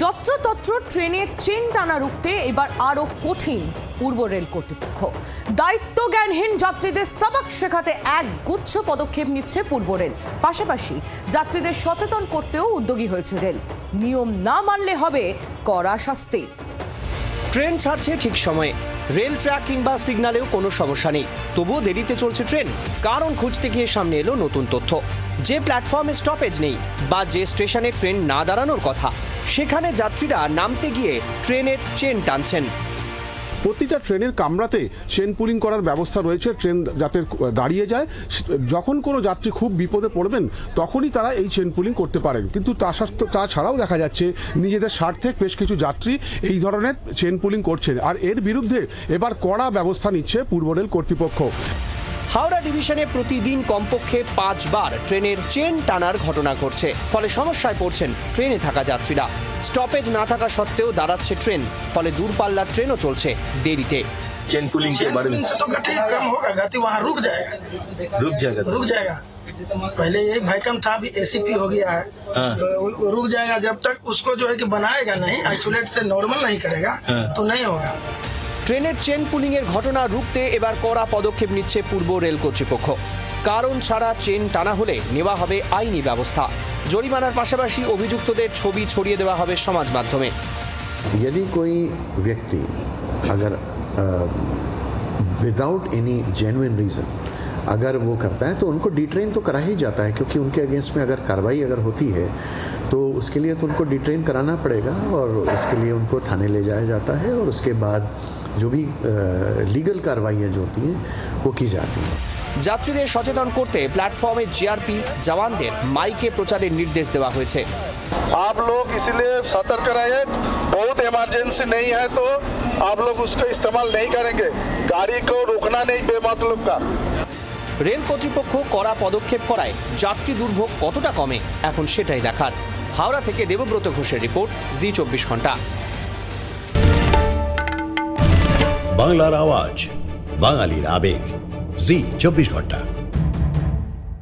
যত্রতত্র ট্রেনের চেন টানা রুখতে এবার আরও কঠিন পূর্ব রেল কর্তৃপক্ষ। দায়িত্ব জ্ঞানহীন যাত্রীদের সবাক শেখাতে এক গুচ্ছ পদক্ষেপ নিচ্ছে পূর্ব রেল। পাশাপাশি যাত্রীদের সচেতন করতেও উদ্যোগী হয়েছে রেল। নিয়ম না মানলে হবে কড়া শাস্তি। ট্রেন ছাড়ছে ঠিক সময়ে। রেল ট্র্যাক কিংবা সিগনালেও কোনো সমস্যা নেই। তবুও দেরিতে চলছে ট্রেন। কারণ খুঁজতে গিয়ে সামনে এলো নতুন তথ্য। যে প্ল্যাটফর্মে স্টপেজ নেই বা যে স্টেশনে ট্রেন না দাঁড়ানোর কথা। সেখানে যাত্রীরা নামতে গিয়ে ট্রেনের চেন টানছেন। প্রতিটা ট্রেনের কামরাতে চেন পুলিং করার ব্যবস্থা রয়েছে, ট্রেন যাতে দাঁড়িয়ে যায়। যখন কোনো যাত্রী খুব বিপদে পড়বেন, তখনই তারা এই চেন পুলিং করতে পারেন। কিন্তু তা তাছাড়াও দেখা যাচ্ছে নিজেদের স্বার্থে বেশ কিছু যাত্রী এই ধরনের চেন পুলিং করছেন। আর এর বিরুদ্ধে এবার কড়া ব্যবস্থা নিচ্ছে পূর্ব রেল কর্তৃপক্ষ। হাওড়া ডিভিশনে প্রতিদিন কমপক্ষে পাঁচবার ট্রেনের চেন টানার ঘটনা ঘটছে ফলে সমস্যায় পড়ছেন ট্রেনে থাকা যাত্রীরা স্টপেজ না থাকা সত্ত্বেও দাঁড়াচ্ছে ট্রেন ফলে দূরপাল্লার ট্রেনও চলছে দেরিতে चेन पुलिंग के बारे में पुलिंग से तो गति कम होगा गति वहाँ रुक जाएगा रुक जाएगा रुक जाएगा पहले ये भैकम था अभी एसीपी हो गया है हाँ। तो वो- वो रुक जाएगा जब तक उसको जो है कि बनाएगा नहीं आइसोलेट से नॉर्मल नहीं करेगा हाँ। तो नहीं होगा ট্রেনের চেন পুলিং এর ঘটনা রুখতে এবার কড়া পদক্ষেপ নিচ্ছে পূর্ব রেল কর্তৃপক্ষ কারণ ছাড়া চেন টানা হলে নেওয়া হবে আইনি ব্যবস্থা জরিমানার পাশাপাশি অভিযুক্তদের ছবি ছড়িয়ে দেওয়া হবে সমাজ মাধ্যমে यदि कोई व्यक्ति अगर विदाउट एनी जेन्युइन रीज़न अगर वो करता है तो उनको डिट्रेन तो करा ही जाता है क्योंकि उनके अगेंस्ट में अगर कार्रवाई अगर होती है तो उसके लिए तो उनको डिट्रेन कराना पड़ेगा और उसके लिए उनको थाने ले जाया जाता है और उसके बाद जो भी लीगल कार्रवाइयाँ जो होती हैं वो की जाती हैं যাত্রীদের সচেতন করতে প্ল্যাটফর্মে জিআরপি জওয়ানদের মাইকে প্রচারের নির্দেশ দেওয়া হয়েছে आप लोग इसलिए सतर्क रहे बहुत इमरजेंसी नहीं है तो आप लोग उसका इस्तेमाल नहीं करेंगे गाड़ी को रोकना नहीं बेमतलब का রেল কর্তৃপক্ষ কড়া পদক্ষেপ করায় যাত্রী দুর্ভোগ কতটা কমে, এখন সেটাই দেখার। হাওড়া থেকে দেবব্রত ঘোষের রিপোর্ট, জি চব্বিশ ঘণ্টা। বাংলার আওয়াজ, বাঙালির আবেগ, জি চব্বিশ ঘণ্টা।